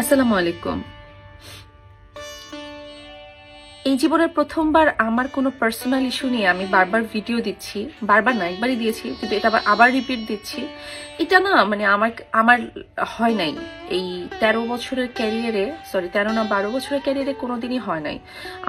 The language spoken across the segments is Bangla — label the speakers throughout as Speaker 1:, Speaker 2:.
Speaker 1: আসসালামু আলাইকুম। এই জীবনের প্রথমবার আমার কোনো পার্সোনাল ইস্যু নিয়ে আমি বারবার ভিডিও দিচ্ছি, বারবার না, একবারই দিয়েছি, কিন্তু এটা আবার আবার রিপিট দিচ্ছি। এটা না মানে আমার আমার হয় নাই। এই তেরো বছরের ক্যারিয়ারে সরি তেরো না বারো বছরের ক্যারিয়ারে কোনোদিনই হয় নাই।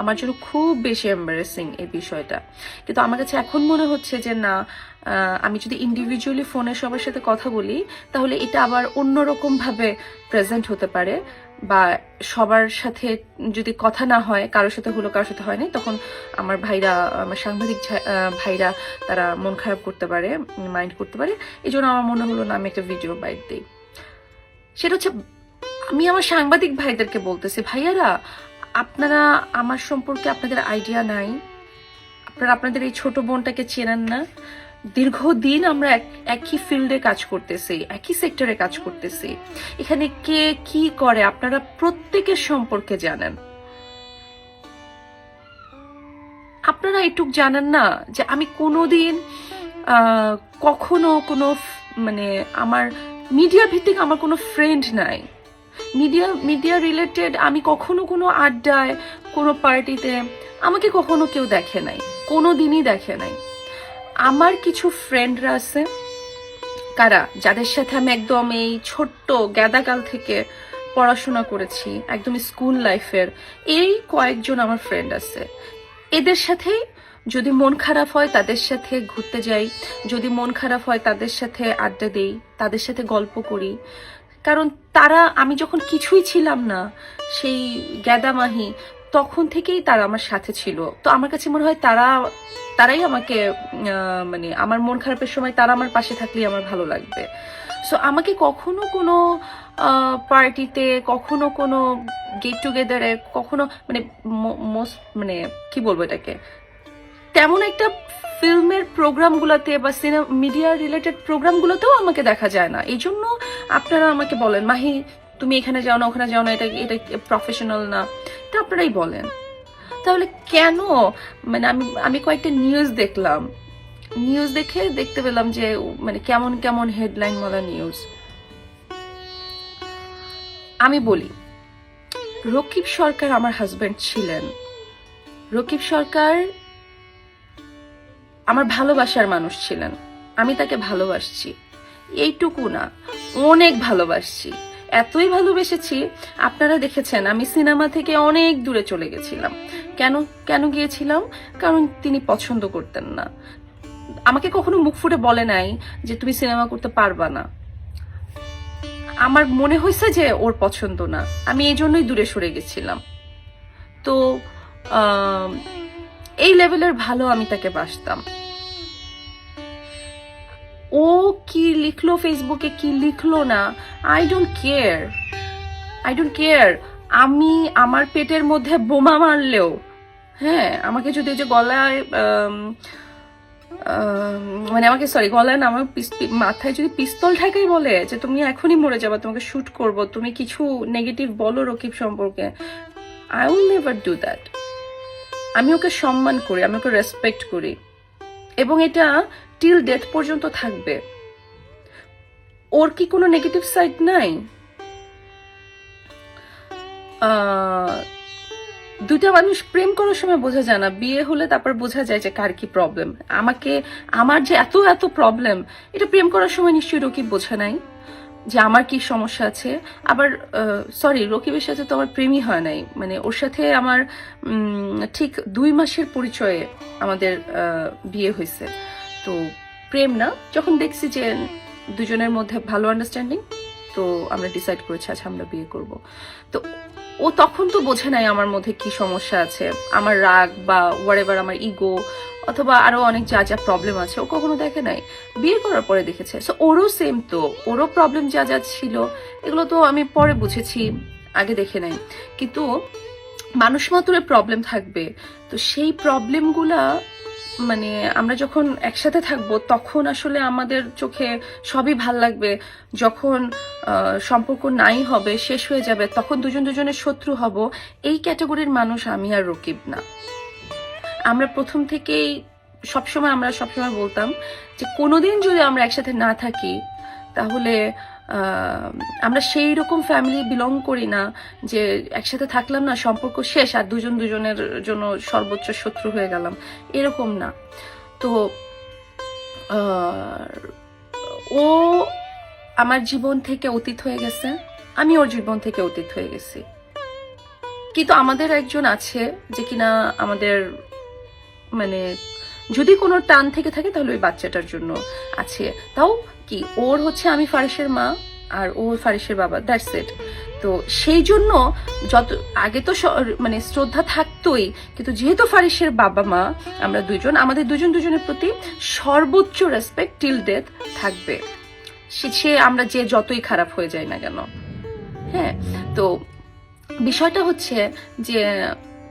Speaker 1: আমার জন্য খুব বেশি এম্বারেসিং এই বিষয়টা। কিন্তু আমার কাছে এখন মনে হচ্ছে যে না আমি যদি ইন্ডিভিজুয়ালি ফোনে সবার সাথে কথা বলি, তাহলে এটা আবার অন্যরকম ভাবে প্রেজেন্ট হতে পারে। বা সবার সাথে যদি কথা না হয়, কারোর সাথে হলো কারোর সাথে হয়নি, তখন আমার ভাইরা, আমার সাংবাদিক ভাইরা তারা মন খারাপ করতে পারে মাইন্ড করতে পারে। এই জন্য আমার মনে হলো না, আমি একটা ভিডিও বাইট দিই। সেটা হচ্ছে, আমি আমার সাংবাদিক ভাইদেরকে বলতেছি, ভাইয়ারা, আপনারা, আমার সম্পর্কে আপনাদের আইডিয়া নাই। আপনারা, আপনাদের এই ছোট বোনটাকে চেনেন না। দীর্ঘদিন আমরা এক- একই ফিল্ডে কাজ করতেছি, একই সেক্টরে কাজ করতেছি। এখানে কে কি করে আপনারা প্রত্যেকের সম্পর্কে জানেন। আপনারা এটুক জানেন না যে আমি কোনোদিন কখনো কোনো মানে আমার মিডিয়া ভিত্তিক আমার কোনো ফ্রেন্ড নাই। মিডিয়া মিডিয়া রিলেটেড আমি কখনো কোনো আড্ডায়, কোনো পার্টিতে আমাকে কখনো কেউ দেখে নাই কোনো দিনই দেখে নাই। আমার কিছু ফ্রেন্ডরা আছে, কারা? যাদের সাথে আমি একদম এই ছোট্ট গ্যাদাকাল থেকে পড়াশোনা করেছি, একদম স্কুল লাইফের এই কয়েকজন আমার ফ্রেন্ড আছে। এদের সাথেই যদি মন খারাপ হয়, তাদের সাথে ঘুরতে যাই। যদি মন খারাপ হয়, তাদের সাথে আড্ডা দেই, তাদের সাথে গল্প করি। কারণ তারা, আমি যখন কিছুই ছিলাম না, সেই গ্যাদামাহি, তখন থেকেই তারা আমার সাথে ছিল। তো আমার কাছে মনে হয় তারা তারাই আমাকে মানে আমার মন খারাপের সময় তারা আমার পাশে থাকলেই আমার ভালো লাগবে। সো আমাকে কখনো কোনো পার্টিতে কখনো কোনো গেট টুগেদারে কখনো মানে মোস্ট মানে কি বলব এটাকে? তেমন একটা ফিল্মের প্রোগ্রামগুলোতে বা সিনেমা মিডিয়া রিলেটেড প্রোগ্রামগুলোতেও আমাকে দেখা যায় না। এই জন্য আপনারা আমাকে বলেন, মাহি, তুমি এখানে যাও না, ওখানে যাও না, এটা এটা প্রফেশনাল না। এটা আপনারাই বলেন। তাহলে কেন? মানে আমি আমি কয়েকটা নিউজ দেখলাম। নিউজ দেখে দেখতে পেলাম যে মানে কেমন কেমন হেডলাইন বলা নিউজ আমি বলি, রকিব সরকার আমার হাজবেন্ড ছিলেন। রকিব সরকার আমার ভালোবাসার মানুষ ছিলেন। আমি তাকে ভালোবাসছি। এইটুকু না, অনেক ভালোবাসছি। এতই ভালোবেসেছি, আপনারা দেখেছেন, আমি সিনেমা থেকে অনেক দূরে চলে গেছিলাম। কেন কেন গিয়েছিলাম? কারণ তিনি পছন্দ করতেন না। আমাকে কখনো মুখ ফুটে বলে নাই যে তুমি সিনেমা করতে পারবা না। আমার মনে হয়েছে যে ওর পছন্দ না। আমি এই জন্যই দূরে সরে গেছিলাম। তো এই লেভেলের ভালো আমি তাকে বাসতাম। লিখলো ফেসবুকে কি লিখলো না? I don't care I don't care আমি আমার পেটের মধ্যে বোমা মারলেও হ্যাঁ আমাকে যদি যে গলায় মানে আমাকে সরি গলায় না, আমার মাথায় যদি পিস্তল ঠাকাই বলে যে তুমি এখনই মরে যাবা, তোমাকে শ্যুট করব, তুমি কিছু নেগেটিভ বলো রকিব সম্পর্কে I will never do that আমি ওকে সম্মান করি, আমি ওকে রেসপেক্ট করি। এবং এটা টিল ডেথ পর্যন্ত থাকবে। ওর কি কোনো নেগেটিভ সাইড নাই? দুইটা মানুষ প্রেম করার সময় বোঝা যায় না। বিয়ে হলে তারপর বোঝা যায় যে কার কি প্রবলেম আমাকে, আমার যে এত এত প্রবলেম এটা প্রেম করার সময় নিশ্চয়ই রকিব বোঝা নাই যে আমার কি সমস্যা আছে। আবার সরি রকিবের সাথে তো আমার প্রেমই হয় নাই। মানে ওর সাথে আমার ঠিক দুই মাসের পরিচয়ে আমাদের বিয়ে হয়েছে। তো প্রেম না। যখন দেখছি যে দুজনের মধ্যে ভালো আন্ডারস্ট্যান্ডিং তো আমরা ডিসাইড করেছি আচ্ছা আমরা বিয়ে করব। তো ও তখন তো বোঝে নাই আমার মধ্যে কি সমস্যা আছে। আমার রাগ বা ওয়ারেভার আমার ইগো অথবা আরও অনেক যা যা প্রবলেম আছে, ও কখনো দেখে নাই। বিয়ে করার পরে দেখেছে। সো ওরও সেম তো। ওরও প্রবলেম যা যা ছিল, এগুলো তো আমি পরে বুঝেছি, আগে দেখে নাই। কিন্তু মানুষ মাত্রের প্রবলেম থাকবে। তো সেই প্রবলেমগুলা মানে আমরা যখন একসাথে থাকব, তখন আসলে আমাদের চোখে সবই ভালো লাগবে। যখন সম্পর্ক নাই হবে, শেষ হয়ে যাবে, তখন দুজন দুজনের শত্রু হব। এই ক্যাটাগরির মানুষ আমি আর রকিব না। আমরা প্রথম থেকেই সবসময় আমরা সবসময় বলতাম যে কোনোদিন যদি আমরা একসাথে না থাকি তাহলে আমরা সেই রকম ফ্যামিলি বিলং করি না যে একসাথে থাকলাম না, সম্পর্ক শেষ আর দুজন দুজনের জন্য সর্বোচ্চ শত্রু হয়ে গেলাম। এরকম না। তো ও আমার জীবন থেকে অতীত হয়ে গেছে, আমি ওর জীবন থেকে অতীত হয়ে গেছি। কিন্তু আমাদের একজন আছে যে কিনা আমাদের মানে যদি কোনো টান থেকে থাকে তাহলে ওই বাচ্চাটার জন্য আছে। তাও কি? ওর হচ্ছে আমি ফারিসের মা আর ও ফারিসের বাবা দ্যাটস ইট তো সেই জন্য যত, আগে তো মানে শ্রদ্ধা থাকতোই, কিন্তু যেহেতু ফারিসের বাবা মা, আমরা দুজন আমাদের দুজন দুজনের প্রতি সর্বোচ্চ রেসপেক্ট টিল ডেথ থাকবে। সে আমরা যে যতই খারাপ হয়ে যাই না কেন। হ্যাঁ তো বিষয়টা হচ্ছে যে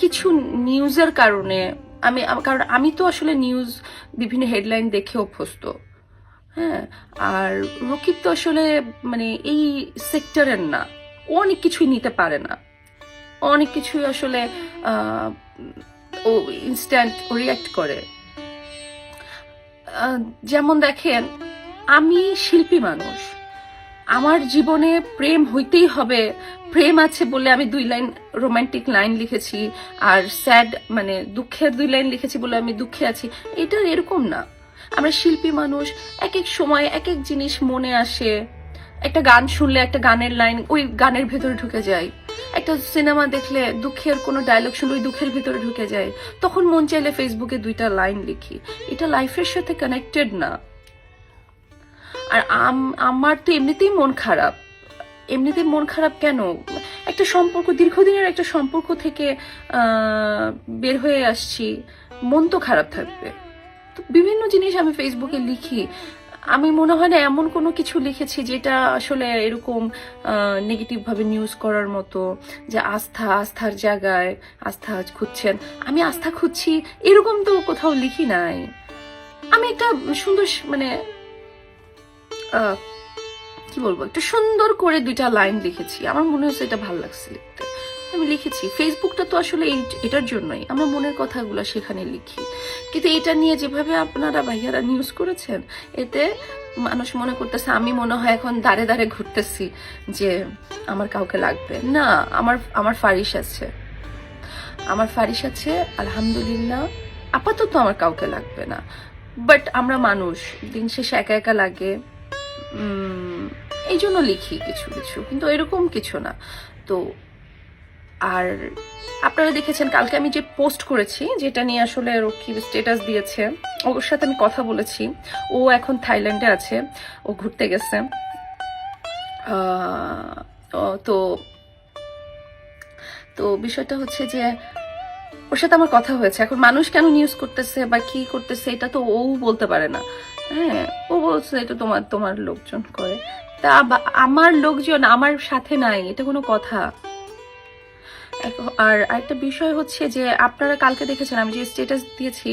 Speaker 1: কিছু নিউজের কারণে আমি, কারণ আমি তো আসলে নিউজ বিভিন্ন হেডলাইন দেখে অভ্যস্ত। হ্যাঁ আর রকিব তো আসলে মানে এই সেক্টরের না। অনেক কিছুই নিতে পারে না। অনেক কিছুই আসলে ও ইনস্ট্যান্ট রিয়াক্ট করে। যেমন দেখেন, আমি শিল্পী মানুষ। আমার জীবনে প্রেম হইতেই হবে। প্রেম আছে বলে আমি দুই লাইন রোমান্টিক লাইন লিখেছি, আর স্যাড মানে দুঃখের দুই লাইন লিখেছি বলে আমি দুঃখে আছি। এটা এরকম না। আমরা শিল্পী মানুষ এক এক সময় এক এক জিনিস মনে আসে। একটা গান শুনলে একটা গানের লাইন ওই গানের ভেতরে ঢুকে যায়। একটা সিনেমা দেখলে দুঃখের কোনো ডায়লগ শুনলে ওই দুঃখের ভিতরে ঢুকে যায়। তখন মন চাইলে ফেসবুকে দুইটা লাইন লিখি। এটা লাইফের সাথে কানেক্টেড না। আর আম- আমার তো এমনিতেই মন খারাপ। এমনিতেই মন খারাপ কেন? একটা সম্পর্ক, দীর্ঘদিনের একটা সম্পর্ক থেকে বের হয়ে আসছি। মন তো খারাপ থাকবে। তো বিভিন্ন জিনিস আমি ফেসবুকে লিখি। আমি মনে হয় না এমন কোনো কিছু লিখেছি যেটা আসলে এরকম নেগেটিভ ভাবে নিউজ করার মতো, যে আস্থা, আস্থার জায়গায় আস্থা খুঁজছেন। আমি আস্থা খুঁজছি, এরকম তো কোথাও লিখি নাই। আমি একটা সুন্দর মানে কি বলব? একটু সুন্দর করে দুইটা লাইন লিখেছি। আমার মনে হচ্ছে এটা ভালো লাগছে লিখতে। আমি লিখেছি ফেসবুকটা তো আসলে এই- এটার জন্যই। আমরা মনের কথাগুলো সেখানে লিখি। কিন্তু এটা নিয়ে যেভাবে আপনারা ভাইয়ারা নিউজ করেছেন, এতে মানুষ মনে করতেছে, আমি মনে হয় এখন দাঁড়ে দাঁড়ে ঘুরতেছি যে আমার কাউকে লাগবে। না, আমার আমার ফারিস আছে। আমার ফারিস আছে, আলহামদুলিল্লাহ। আপাতত আমার কাউকে লাগবে না। বাট আমরা মানুষ, দিন শেষে একা একা লাগে। এই জন্য লিখি কিছু কিছু। কিন্তু এরকম কিছু না। তো আর আপনারা দেখেছেন, কালকে আমি যে পোস্ট করেছি, যেটা নিয়ে আসলে রক্ষী স্টেটাস দিয়েছে, ওর সাথে আমি কথা বলেছি। ও এখন থাইল্যান্ডে আছে, ও ঘুরতে গেছে। তো তো বিষয়টা হচ্ছে যে, ওর সাথে আমার কথা হয়েছে। এখন মানুষ কেন নিউজ করতেছে বা কি করতেছে, এটা তো ও বলতে পারে না। হ্যাঁ ও বলছে এটা তোমার তোমার লোকজন করে। তা আমার লোকজন আমার সাথে নাই, এটা কোনো কথা। আর আরেকটা বিষয় হচ্ছে যে আপনারা কালকে দেখেছেন, আমি যে স্টেটাস দিয়েছি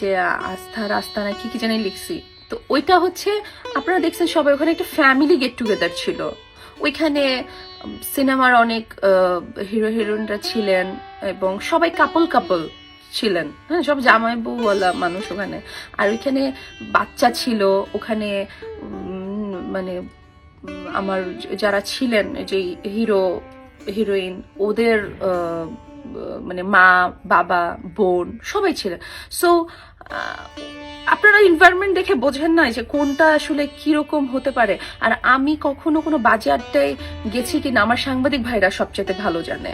Speaker 1: যে আস্থা আস্থার আস্তানা কি কি জানি লিখছি। তো ওইটা হচ্ছে, আপনারা দেখছেন সবাই, ওখানে একটা ফ্যামিলি গেট টুগেদার ছিল। ওইখানে সিনেমার অনেক হিরো হিরোইনরা ছিলেন এবং সবাই কাপল কাপল ছিলেন। হ্যাঁ সব জামাই বউওয়ালা মানুষ ওখানে। আর ওইখানে বাচ্চা ছিল, ওখানে মানে আমার যারা ছিলেন, যে হিরো, হিরোইন, ওদের মানে মা, বাবা, বোন, সবাই ছিলেন। সো আপনারা এনভায়রনমেন্ট দেখে বোঝেন না যে কোনটা আসলে কীরকম হতে পারে। আর আমি কখনো কোনো বাজে আড্ডায় গেছি কিনা, আমার সাংবাদিক ভাইরা সবচেয়ে ভালো জানে।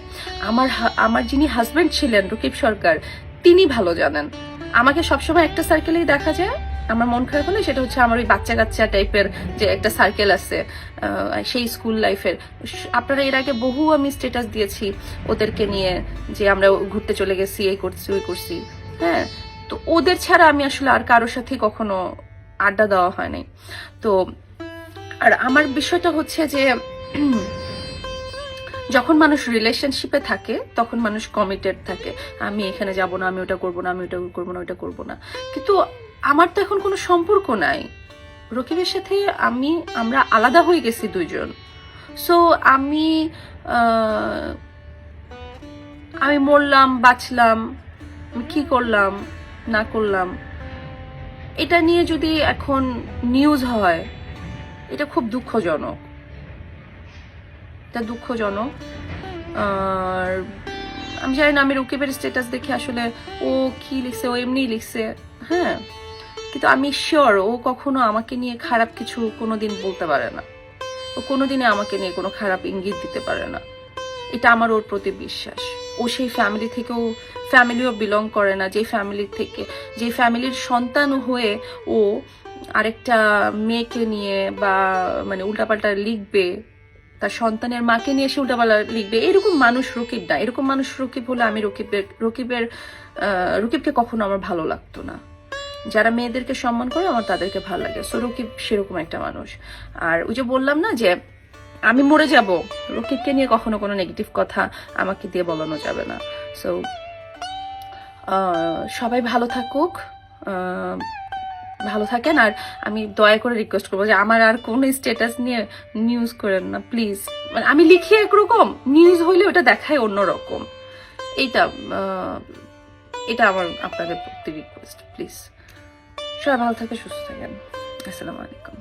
Speaker 1: আমার আমার যিনি হাজবেন্ড ছিলেন রকিব সরকার, তিনি ভালো জানেন। আমাকে সবসময় একটা সার্কেলেই দেখা যায়। আমার মন খারাপ হলে সেটা হচ্ছে আমার ওই বাচ্চা কাচ্চা টাইপের যে একটা সার্কেল আছে সেই স্কুল লাইফের আপনারা এর আগে বহু আমি স্টেটাস দিয়েছি ওদেরকে নিয়ে, যে আমরা ঘুরতে চলে গেছি, এই করছি, ওই করছি। হ্যাঁ? তো ওদের ছাড়া আমি আসলে আর কারোর সাথে কখনো আড্ডা দেওয়া হয় নাই। তো, আর আমার বিষয়টা হচ্ছে যে, যখন মানুষ রিলেশনশিপে থাকে, তখন মানুষ কমিটেড থাকে। আমি এখানে যাব না, আমি ওটা করব না, আমি ওটা করব না ওটা করব না। কিন্তু আমার তো এখন কোনো সম্পর্ক নাই। রকিবের সাথে আমি, আমরা আলাদা হয়ে গেছি দুজন সো আমি আমি মরলাম, বাঁচলাম কি করলাম, না করলাম, এটা নিয়ে যদি এখন নিউজ হয়, এটা খুব দুঃখজনক। এটা দুঃখজনক। আর আমি জানি না, আমি রকিবের স্ট্যাটাস দেখে আসলে ও কি লিখছে, ও এমনি লিখছে। হ্যাঁ। কিন্তু আমি শিওর ও কখনো আমাকে নিয়ে খারাপ কিছু কোনোদিন বলতে পারে না। ও কোনোদিনই আমাকে নিয়ে কোনো খারাপ ইঙ্গিত দিতে পারে না। এটা আমার ওর প্রতি বিশ্বাস। ও সেই ফ্যামিলি থেকেও ফ্যামিলিও বিলং করে না। যে ফ্যামিলি থেকে, যে ফ্যামিলির সন্তান হয়ে ও আরেকটা মেয়েকে নিয়ে বা মানে উল্টাপাল্টা লিখবে, তার সন্তানের মাকে নিয়ে এসে উল্টাপাল্টা লিখবে, এরকম মানুষ রকিব না এরকম মানুষ রকিব হলে আমি রকিবের রকিবের রকিবকে কখনো আমার ভালো লাগতো না। যারা মেয়েদেরকে সম্মান করে আমার তাদেরকে ভালো লাগে। সো রকিব সেরকম একটা মানুষ। আর ওই যে বললাম না যে, আমি মরে যাব, রকিবকে নিয়ে কখনো কোনো নেগেটিভ কথা আমাকে দিয়ে বলানো যাবে না। সো সবাই ভালো থাকুক ভালো থাকেন। আর আমি দয়া করে রিকোয়েস্ট করব যে আমার আর কোনো স্ট্যাটাস নিয়ে নিউজ করেন না প্লিজ মানে আমি লিখি একরকম নিউজ হইলে ওটা দেখায় অন্যরকম। এইটা এটা আমার আপনাদের প্রতি রিকোয়েস্ট প্লিজ সবাই ভালো থাকে সুস্থ থাকেন আসসালামু আলাইকুম।